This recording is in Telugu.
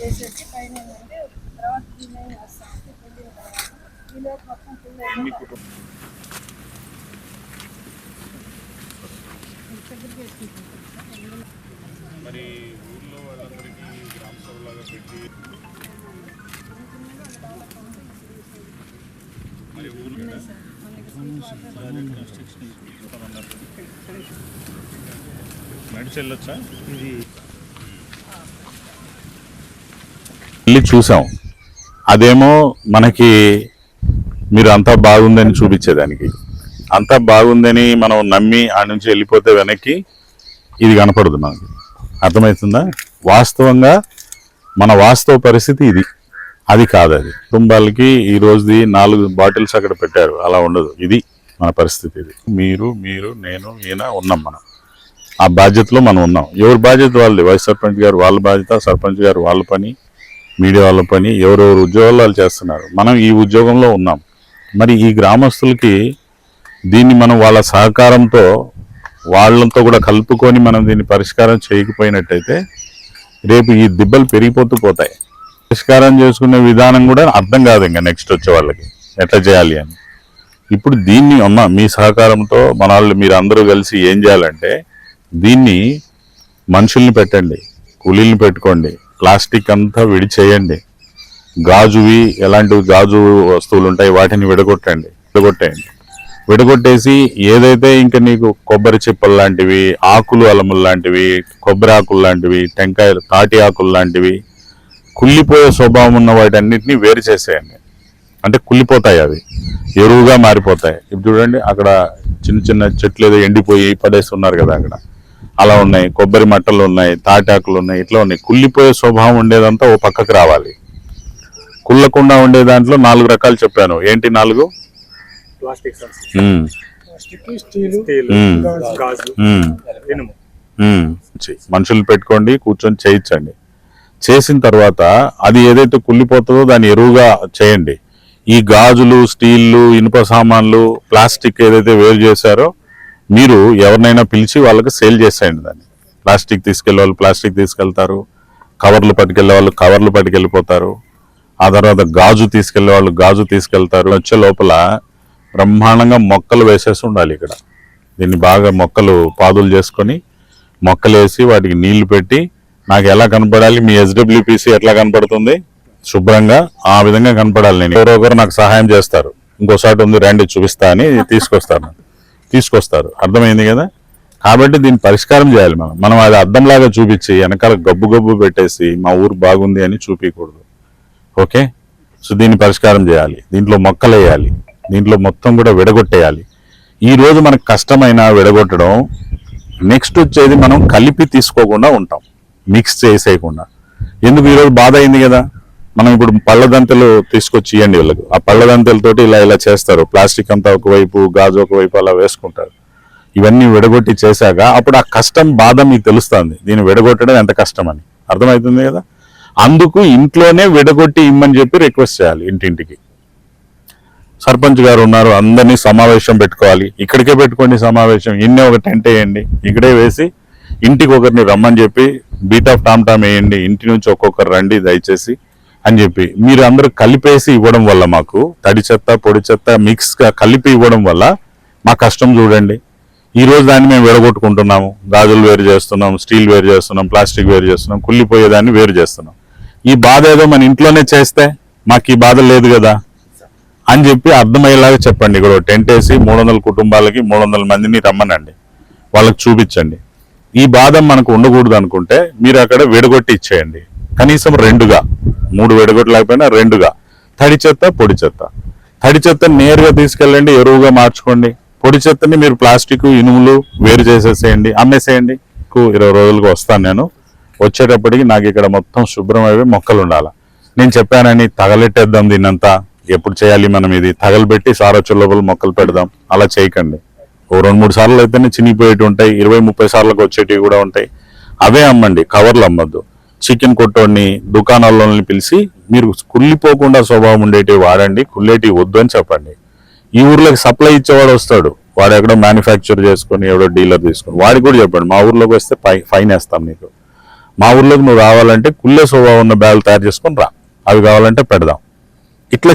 చేసేసి పైన ఏంటంటే తర్వాత దీన్ని వేస్తాం వెళ్ళిన తర్వాత. దీనిలో మొత్తం ఫుల్ మరి ఊర్లో వాళ్ళందరికీ గ్రామ సభలాగా పెట్టి మరి ఊర్లో నడిచి వెళ్ళొచ్చా వెళ్ళి చూసాం. అదేమో మనకి మీరు అంతా బాగుందని చూపించేదానికి. అంతా బాగుందని మనం నమ్మి ఆ నుంచి వెళ్ళిపోతే వెనక్కి ఇది కనపడదు మనకి. అర్థమవుతుందా? వాస్తవంగా మన వాస్తవ పరిస్థితి ఇది. అది కాదు అది. కుటుంబాలకి ఈ రోజుది నాలుగు బాటిల్స్ అక్కడ పెట్టారు. అలా ఉండదు. ఇది మన పరిస్థితి ఇది. మీరు మీరు నేను ఈయన ఉన్నాం మనం. ఆ బాధ్యతలో మనం ఉన్నాం. ఎవరి బాధ్యత వాళ్ళది? వైస్ సర్పంచ్ గారు వాళ్ళ బాధ్యత సర్పంచ్ గారు వాళ్ళ పని. మీడియా వాళ్ళ పని ఎవరెవరు ఉద్యోగాలు చేస్తున్నారు. మనం ఈ ఉద్యోగంలో ఉన్నాం. మరి ఈ గ్రామస్తులకి దీన్ని మనం వాళ్ళ సహకారంతో వాళ్ళతో కూడా కలుపుకొని మనం దీన్ని పరిష్కారం చేయకపోయినట్టయితే రేపు ఈ దిబ్బలు పెరిగిపోతూ పోతాయి. పరిష్కారం చేసుకునే విధానం కూడా అర్థం కాదు ఇంకా నెక్స్ట్ వచ్చే వాళ్ళకి. ఎట్లా చేయాలి అని. ఇప్పుడు దీన్ని ఉన్నా మీ సహకారంతో మన వాళ్ళు మీరు అందరూ కలిసి ఏం చేయాలంటే దీన్ని మనుషుల్ని పెట్టండి కూలీలను పెట్టుకోండి. ప్లాస్టిక్ అంతా విడిచేయండి. గాజువి ఎలాంటి గాజు వస్తువులు ఉంటాయి వాటిని విడగొట్టండి. విడగొట్టేయండి. విడగొట్టేసి ఏదైతే ఇంకా నీకు కొబ్బరి చిప్పలు లాంటివి ఆకులు అలములు లాంటివి కొబ్బరి ఆకులు లాంటివి టెంకాయలు తాటి ఆకులు లాంటివి కుళ్ళిపోయే స్వభావం ఉన్న వాటన్నిటిని వేరు చేసేయండి. అంటే కుళ్ళిపోతాయి అవి. ఎరువుగా మారిపోతాయి. ఇప్పుడు చూడండి అక్కడ చిన్న చిన్న చెట్లు ఏదో ఎండిపోయి పడేసి ఉన్నారు కదా అక్కడ. అలా ఉన్నాయి కొబ్బరి మట్టలు ఉన్నాయి తాటాకులు ఉన్నాయి ఇట్లా ఉన్నాయి. కుళ్ళిపోయే స్వభావం ఉండేదంతా ఓ పక్కకు రావాలి. కుళ్ళకుండా ఉండే దాంట్లో నాలుగు రకాలు చెప్పాను. ఏంటి నాలుగు. మనుషులు పెట్టుకోండి కూర్చొని చేయించండి. చేసిన తర్వాత అది ఏదైతే కుళ్ళిపోతుందో దాన్ని ఎరువుగా చేయండి. ఈ గాజులు స్టీళ్ళు ఇనుప సామాన్లు ప్లాస్టిక్ ఏదైతే వేరు చేశారో మీరు ఎవరినైనా పిలిచి వాళ్ళకి సేల్ చేసేయండి దాన్ని. ప్లాస్టిక్ తీసుకెళ్ళే వాళ్ళు ప్లాస్టిక్ తీసుకెళ్తారు. కవర్లు పట్టుకెళ్ళే వాళ్ళు కవర్లు పట్టుకెళ్ళిపోతారు. ఆ తర్వాత గాజు తీసుకెళ్ళే వాళ్ళు గాజు తీసుకెళ్తారు. వచ్చే లోపల బ్రహ్మాండంగా మొక్కలు వేసేసి ఉండాలి ఇక్కడ. దీన్ని బాగా మొక్కలు పాదులు చేసుకొని మొక్కలు వేసి వాటికి నీళ్ళు పెట్టి నాకు ఎలా కనపడాలి మీ ఎస్డబ్ల్యూపీసీ ఎట్లా కనపడుతుంది? శుభ్రంగా ఆ విధంగా కనపడాలి నేను. ఎవరో ఒకరు నాకు సహాయం చేస్తారు. ఇంకోసారి ఉంది రండి చూపిస్తా అని తీసుకొస్తాను. తీసుకొస్తారు. అర్థమైంది కదా? కాబట్టి దీన్ని పరిష్కారం చేయాలి మనం. మనం అది అర్థంలాగా చూపించి వెనకాల గబ్బు గబ్బు పెట్టేసి మా ఊరు బాగుంది అని చూపించకూడదు ఓకే? సో దీన్ని పరిష్కారం చేయాలి. దీంట్లో మొక్కలు వేయాలి దీంట్లో మొత్తం కూడా విడగొట్టేయాలి. ఈరోజు మనకు కష్టమైన విడగొట్టడం నెక్స్ట్ వచ్చేది మనం కలిపి తీసుకోకుండా ఉంటాం. మిక్స్ చేసేయకుండా. ఎందుకు? ఈరోజు బాధ అయింది కదా? మనం ఇప్పుడు పళ్ళదంతలు తీసుకొచ్చి ఇవ్వండి వీళ్ళకి. ఆ పళ్ళదంతలతోటి ఇలా ఇలా చేస్తారు. ప్లాస్టిక్ అంతా ఒకవైపు గాజు ఒకవైపు అలా వేసుకుంటారు. ఇవన్నీ విడగొట్టి చేశాక అప్పుడు ఆ కష్టం బాధ మీకు తెలుస్తుంది. దీన్ని విడగొట్టడం ఎంత కష్టం అని అర్థమవుతుంది కదా? అందుకు ఇంట్లోనే విడగొట్టి ఇమ్మని చెప్పి రిక్వెస్ట్ చేయాలి ఇంటింటికి. సర్పంచ్ గారు ఉన్నారు అందరినీ సమావేశం పెట్టుకోవాలి. ఇక్కడికే పెట్టుకోండి సమావేశం. ఇన్నే ఒక టెంట్ వేయండి. ఇక్కడే వేసి ఇంటికి ఒకరిని రమ్మని చెప్పి బీట్ ఆఫ్ టామ్ టామ్ వేయండి. ఇంటి నుంచి ఒక్కొక్కరు రండి దయచేసి. అని చెప్పి మీరు అందరూ కలిపేసి ఇవ్వడం వల్ల మాకు తడి చెత్త పొడి చెత్త మిక్స్గా కలిపి ఇవ్వడం వల్ల మా కష్టం చూడండి. ఈరోజు దాన్ని మేము విడగొట్టుకుంటున్నాము. గాజులు వేరు చేస్తున్నాం స్టీల్ వేరు చేస్తున్నాం ప్లాస్టిక్ వేరు చేస్తున్నాం కుళ్ళిపోయేదాన్ని వేరు చేస్తున్నాం. ఈ బాధ ఏదో మన ఇంట్లోనే చేస్తే మాకు ఈ బాధ లేదు కదా? అని చెప్పి అర్థమయ్యేలాగా చెప్పండి. ఇక్కడ టెంట్ వేసి మూడు వందల కుటుంబాలకి మూడు వందల మందిని రమ్మనండి. వాళ్ళకి చూపించండి. ఈ బాధ మనకు ఉండకూడదు అనుకుంటే మీరు అక్కడ విడగొట్టి ఇచ్చేయండి. కనీసం రెండుగా. మూడు విడగొట్టలేకపోయినా రెండుగా. తడి చెత్త పొడి చెత్త. తడి చెత్త నేరుగా తీసుకెళ్ళండి ఎరువుగా మార్చుకోండి. పొడి చెత్తని మీరు ప్లాస్టిక్ ఇనుములు వేరు చేసేసేయండి అమ్మేసేయండి. ఇరవై రోజులకు వస్తాను నేను. వచ్చేటప్పటికి నాకు ఇక్కడ మొత్తం శుభ్రం మొక్కలు ఉండాలి. నేను చెప్పానని తగలెట్టేద్దాం దీన్నంతా. ఎప్పుడు చేయాలి మనం ఇది? తగలబెట్టి సారొచ్చే లోపల మొక్కలు పెడదాం. అలా చేయకండి. ఓ రెండు మూడు సార్లు అయితేనే చినిగిపోయేటి ఉంటాయి. ఇరవై ముప్పై సార్లకు వచ్చేటివి కూడా ఉంటాయి. అవే అమ్మండి. కవర్లు అమ్మద్దు. చికెన్ కొట్టోడిని దుకాణాల్లోని పిలిచి మీరు కుళ్ళిపోకుండా స్వభావం ఉండేటివి వాడండి కుళ్ళేటివి వద్దు అని చెప్పండి. ఈ ఊర్లోకి సప్లై ఇచ్చేవాడు వస్తాడు. వాడు ఎక్కడో మ్యానుఫ్యాక్చర్ చేసుకొని ఎవడో డీలర్ తీసుకొని వాడికి కూడా చెప్పండి మా ఊర్లోకి వస్తే ఫైన్ వేస్తాం నీకు. మా ఊర్లోకి నువ్వు రావాలంటే కుళ్ళే స్వభావం ఉన్న బ్యాగులు తయారు చేసుకొని రా. అవి కావాలంటే పెడదాం. ఇట్లా